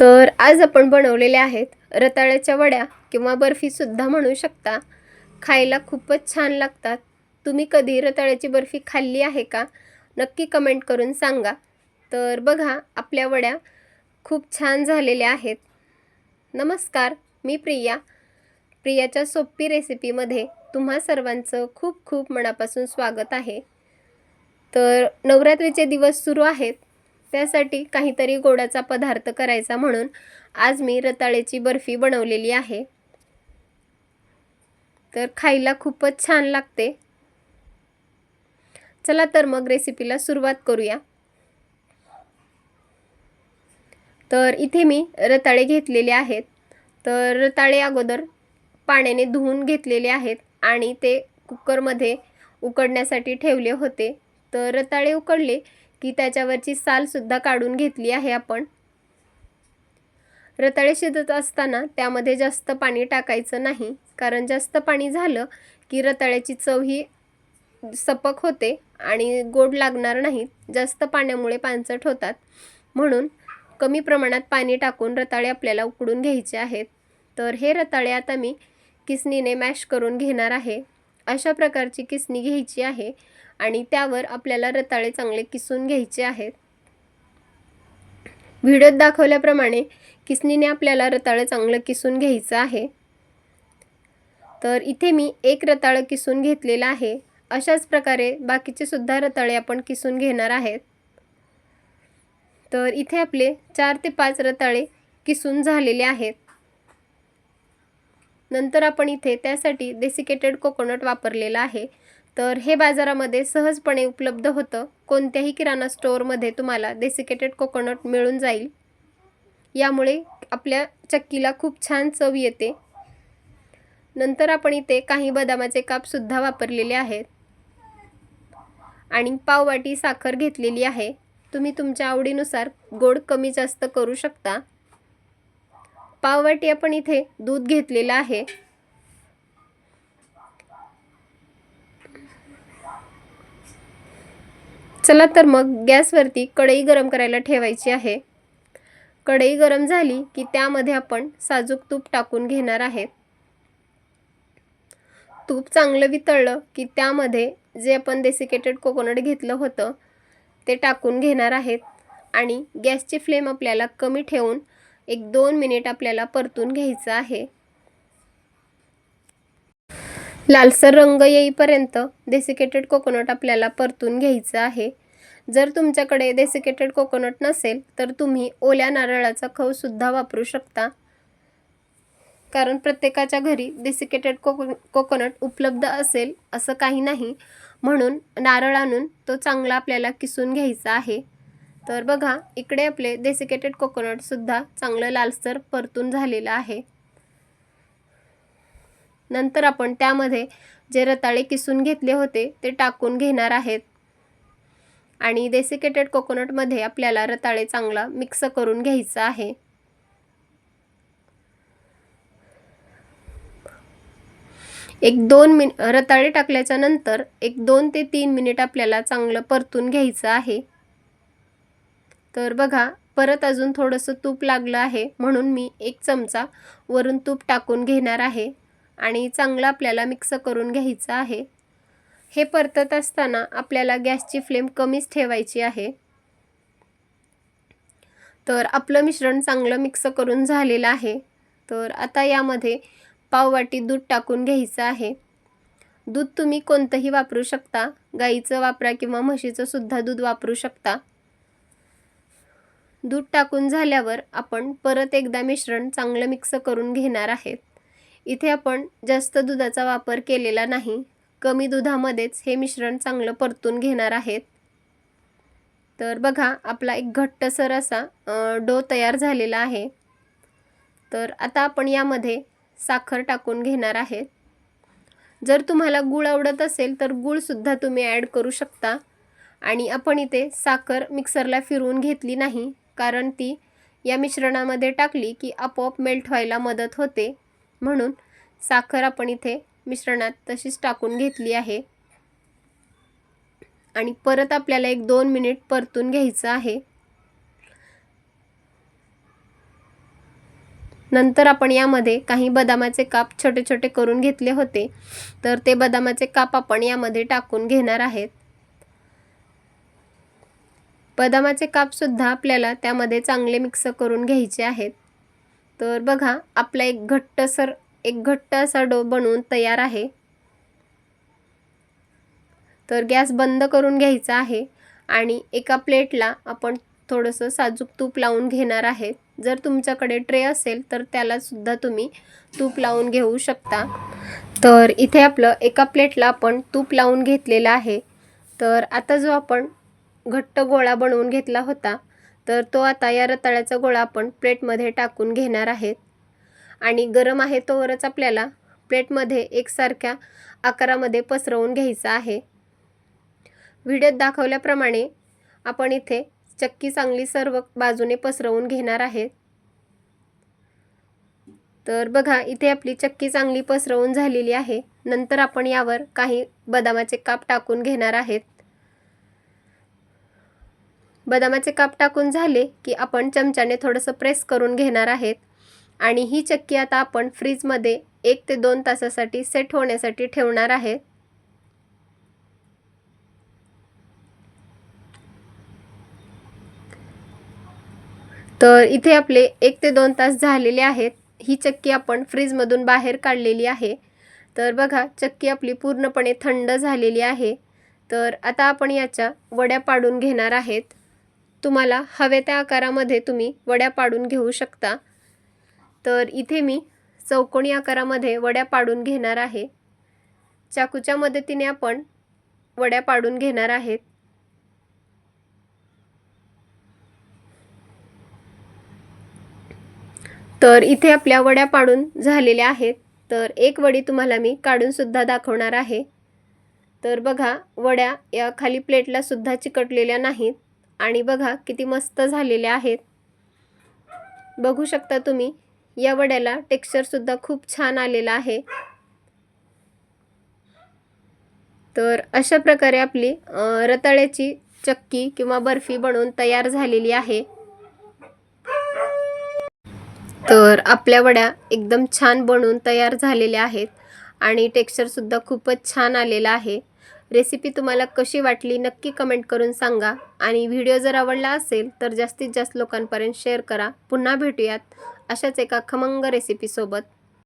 तर आज आपण बनवलेल्या आहेत रताळ्याच्या वड्या किंवा बर्फीसुद्धा म्हणू शकता. खायला खूपच छान लागतात. तुम्ही कधी रताळ्याची बर्फी खाल्ली आहे का? नक्की कमेंट करून सांगा. तर बघा आपल्या वड्या खूप छान झालेल्या आहेत. नमस्कार मी प्रिया. प्रियाच्या सोपी रेसिपीमध्ये तुम्हा सर्वांचं खूप खूप मनापासून स्वागत आहे. तर नवरात्रीचे दिवस सुरू आहेत. त्यासाठी काहीतरी गोडाचा पदार्थ करायचा म्हणून आज मी रताळ्याची बर्फी बनवलेली आहे. तर खायला खूपच छान लागते. चला तर मग रेसिपीला सुरुवात करूया. तर इथे मी रताळे घेतलेले आहेत. तर रताळे अगोदर पाण्याने धुवून घेतलेले आहेत आणि ते कुकरमध्ये उकडण्यासाठी ठेवले होते. तर रताळे उकडले. की त्याच्यावरची सालसुद्धा काढून घेतली आहे आपण. रताळे शिजत असताना त्यामध्ये जास्त पाणी टाकायचं नाही. कारण जास्त पाणी झालं की रताळ्याची चव ही सपक होते आणि गोड लागणार नाहीत जास्त पाण्यामुळे पानसट होतात. म्हणून कमी प्रमाणात पाणी टाकून रताळे आपल्याला उकडून घ्यायचे आहेत. तर हे रताळे आता मी किसनीने मॅश करून घेणार आहे. अशा प्रकारची किसणी घ्यायची आहे आणि त्यावर आपल्याला रताळे चांगले किसून घ्यायचे आहेत. व्हिडिओत दाखवल्याप्रमाणे किसनीने आपल्याला रताळं चांगलं किसून घ्यायचं आहे. तर इथे मी एक रताळं किसून घेतलेलं आहे. अशाच प्रकारे बाकीचे सुद्धा रताळे आपण किसून घेणार आहेत. तर इथे आपले चार ते पाच रताळे किसून झालेले आहेत. नंतर आपण इथे त्यासाठी डेसिकेटेड कोकोनट वापरलेला आहे. तर हे बाजारामध्ये सहजपणे उपलब्ध होतं. कोणत्याही किराणा स्टोअरमध्ये तुम्हाला डेसिकेटेड कोकोनट मिळून जाईल. यामुळे आपल्या चक्कीला खूप छान चव येते. नंतर आपण इथे काही बदामाचे कापसुद्धा वापरलेले आहेत. आणि पाववाटी साखर घेतलेली आहे. तुम्ही तुमच्या आवडीनुसार गोड कमी जास्त करू शकता. पाववाटी आपण इथे दूध घेतलेलं आहे. चला तर मग गॅसवरती कढई गरम करायला ठेवायची आहे. कढई गरम झाली की त्यामध्ये आपण साजूक तूप टाकून घेणार आहे. तूप चांगलं वितळलं की त्यामध्ये जे आपण डेसिकेटेड कोकोनट घेतलं होतं ते टाकून घेणार आहेत. आणि गॅसची फ्लेम आपल्याला कमी ठेवून एक दोन मिनिट आपल्याला परतून घ्यायचं आहे. लालसर रंग येईपर्यंत डेसिकेटेड कोकोनट आपल्याला परतून घ्यायचं आहे. जर तुमच्याकडे डेसिकेटेड कोकोनट नसेल तर तुम्ही ओल्या नारळाचा खवसुद्धा वापरू शकता. कारण प्रत्येकाच्या घरी डेसिकेटेड कोको कोकोनट उपलब्ध असेल असं काही नाही. म्हणून नारळ आणून तो चांगला आपल्याला किसून घ्यायचा आहे. तर बघा इकडे आपले डेसिकेटेड कोकोनटसुद्धा चांगलं लालसर परतून झालेलं आहे. नंतर आपण त्यामध्ये जे रताळे किसून घेतले होते ते टाकून घेणार आहेत. आणि डेसिकेटेड कोकोनटमध्ये आपल्याला रताळे चांगला मिक्स करून घ्यायचं आहे. एक दोन मिन रताळे टाकल्याच्या नंतर एक दोन ते तीन मिनिट आपल्याला चांगलं परतून घ्यायचं आहे. तर बघा परत अजून थोडंसं तूप लागलं आहे म्हणून मी एक चमचा वरून तूप टाकून घेणार आहे आणि चांगलं आपल्याला मिक्स करून घ्यायचं आहे. हे परतत असताना आपल्याला गॅसची फ्लेम कमीच ठेवायची आहे. तर आपलं मिश्रण चांगलं मिक्स करून झालेलं आहे. तर आता यामध्ये पाववाटी दूध टाकून घ्यायचं आहे. दूध तुम्ही कोणतंही वापरू शकता. गाईचं वापरा किंवा म्हशीचं सुद्धा दूध वापरू शकता. दूध टाकून झाल्यावर आपण परत एकदा मिश्रण चांगलं मिक्स करून घेणार आहेत. इथे आपण जास्त दुधाचा वापर केलेला नाही. कमी दुधामध्येच हे मिश्रण चांगलं परतून घेणार आहेत. तर बघा आपला एक घट्टसर असा डो तयार झालेला आहे. तर आता आपण यामध्ये साखर टाकून घेणार आहेत. जर तुम्हाला गूळ आवडत असेल तर गूळसुद्धा तुम्ही ॲड करू शकता. आणि आपण इथे साखर मिक्सरला फिरवून घेतली नाही. कारण ती या मिश्रणामध्ये टाकली की आपोआप मेल्ट व्हायला मदत होते. म्हणून साखर आपण इथे मिश्रणात तशीच टाकून घेतली आहे. आणि परत आपल्याला एक दोन मिनिट परतून घ्यायचं आहे. नंतर आपण यामध्ये काही बदामाचे काप छोटे छोटे करून घेतले होते. तर ते बदामाचे काप आपण यामध्ये टाकून घेणार आहेत. बदामाचे कापसुद्धा आपल्याला त्यामध्ये चांगले मिक्स करून घ्यायचे आहेत. तर बघा आपला एक घट्टसर एक घट्ट असा डो बनवून तयार आहे. तर गॅस बंद करून घ्यायचा आहे आणि एका प्लेटला आपण थोडंसं साजूक तूप लावून घेणार आहेत जर तुमच्याकडे ट्रे असेल तर त्यालासुद्धा तुम्ही तूप लावून घेऊ शकता. तर इथे आपलं एका प्लेटला आपण तूप लावून घेतलेलं आहे. तर आता जो आपण घट्ट गोळा बनवून घेतला होता तर तो आता या रताळ्याचा गोळा आपण प्लेटमध्ये टाकून घेणार आहेत. आणि गरम आहे तोवरच आपल्याला प्लेटमध्ये एकसारख्या आकारामध्ये पसरवून घ्यायचा आहे. व्हिडिओत दाखवल्याप्रमाणे आपण इथे चक्की चांगली सर्व बाजूने पसरवून घेणार आहेत. तर बघा इथे आपली चक्की चांगली पसरवून झालेली आहे. नंतर आपण यावर काही बदामाचे काप टाकून घेणार आहेत. बदामाचे काप टाकून झाले की आपण चमच्याने थोडंसं प्रेस करून घेणार आहेत. आणि ही चक्की आता आपण फ्रीजमध्ये एक ते दोन तासासाठी सेट होण्यासाठी ठेवणार आहे तर इथे आपले एक ते दोन तास झालेले आहेत. ही चक्की आपण फ्रीजमधून बाहेर काढलेली आहे. तर बघा चक्की आपली पूर्णपणे थंड झालेली आहे. तर आता आपण याच्या वड्या पाडून घेणार आहेत. तुम्हाला हवे त्या आकारामध्ये तुम्ही वड्या पाडून घेऊ शकता. तर इथे मी चौकोनी आकारामध्ये वड्या पाडून घेणार आहे. चाकूच्या मदतीने आपण वड्या पाडून घेणार आहेत. तर इथे आपल्या वड्या पाडून झालेल्या आहेत. तर एक वडी तुम्हाला मी काढूनसुद्धा दाखवणार आहे. तर बघा वड्या या खाली प्लेटला सुद्धा चिकटलेल्या नाहीत. आणि बघा किती मस्त झालेले आहेत. बघू शकता तुम्ही या वड्याला टेक्स्चरसुद्धा खूप छान आलेला आहे. तर अशा प्रकारे आपली रताळ्याची चक्की किंवा बर्फी बनवून तयार झालेली आहे. तर आपल्या वड्या एकदम छान बनवून तयार झालेल्या आहेत आणि टेक्स्चरसुद्धा खूपच छान आलेला आहे. रेसिपी तुम्हाला कशी वाटली नक्की कमेंट करून सांगा. आणि व्हिडिओ जर आवडला असेल तर जास्तीत जास्त लोकांपर्यंत शेअर करा. पुन्हा भेटूयात अशाच एका खमंग रेसिपीसोबत